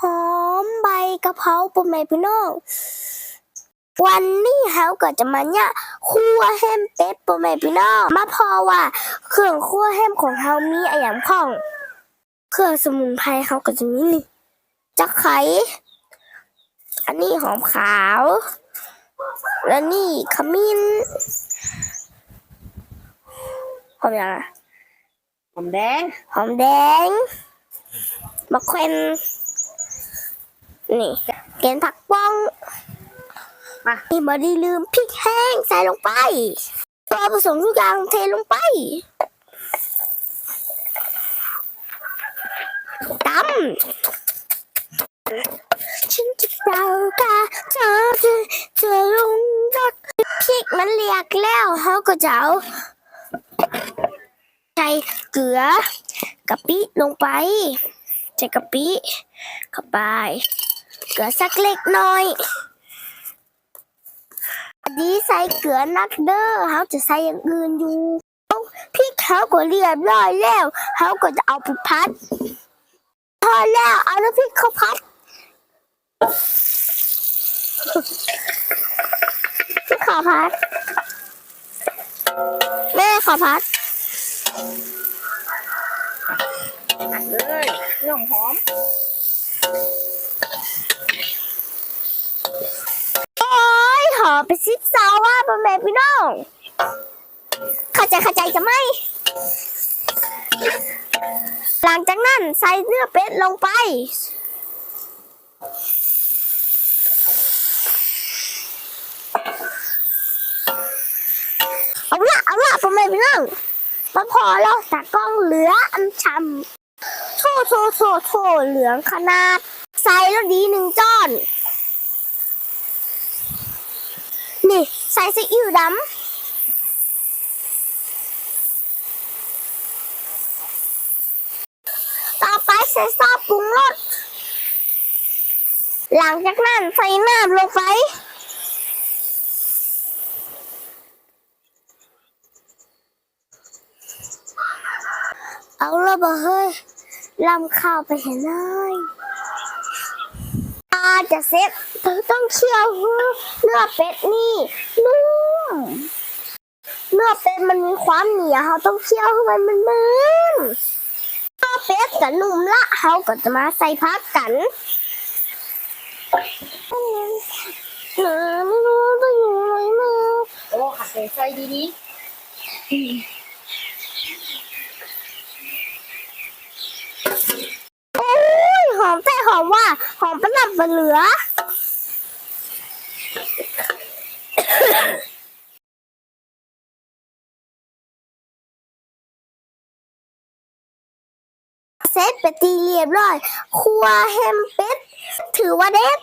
หอมใบกะเพราปุ่มแม่พี่น้อง วันนี้เฮาก็จะมาเนี่ยคั่วแฮมเป็ดปุ่มแม่พี่น้อง มาพอว่าเครื่องคั่วแฮมของเฮามีอะไรอย่างของ เครื่องสมุนไพรเขาก็จะมีนี่จักไข่อันนี้หอมขาว และนี่ขมิ้นหอมอย่างไรหอมแดง หอมแดงมะแขวน นี่เกนผักป้องมานี่มาดีลืมพริกแห้งใส่ลงไปตัวผสมทุกอย่างเทลงไปตำฉันจะเป่ากาเธอจะจะลงรถพริกมันเรียกแล้วเขาก็จะเอาใส่เกลือกะปิลงไปใส่กะปิเข้าไปเก ลือสักเล็กน้อยอันนี้ใส่เกลือนักเด้อเขาจะใส่อย่างอื่นอยู่เอาพริกเขาก็เรียบร้อยแล้วเขาก็จะเอาไปพัด พอแล้วเอาน้ำพริกเขาพัดพี่ขอพัด แม่ขอพัดเลยเรื่องหอม โอ้ยหอมไปซิบซาว่าพ่อแม่พี่น้องเข้าใจเข้าใจจะไหมหลังจากนั้นใส่เนื้อเป็ดลงไป เอาละเอาละพ่อแม่พี่น้องมาพอแล้วตากล้องเหลืออันชำโถโถโถโถเหลืองขนาด ใส่แล้วดีหนึ่งจ้อน นี่ใส่ซีอิ๊วดำต่อไปใส่ซอสปรุงรส หลังจากนั้นใส่น้ำลงไปเอาละบ่เฮ้ยลำข้าวไปเห็นเลย อาจะเซ็ตเธอต้องเคี่ยวเนื้อเป็ดนี่นุ่มเนื้อเป็ดมันมีความเหนียวเขาต้องเคี่ยวให้มันมันมึนเนื้อเป็ดกับนุ่มละเขาก็จะมาใส่พักกันเออไม่รู้จะอยู่ไหนมาโอ้ขัดใส่ดีนี้โอ้ยหอมแต่หอมว่าหอ มันเหลือ เซตเปตีเรียบร้อยครัวแฮมเป็ดถือว่าเด็ด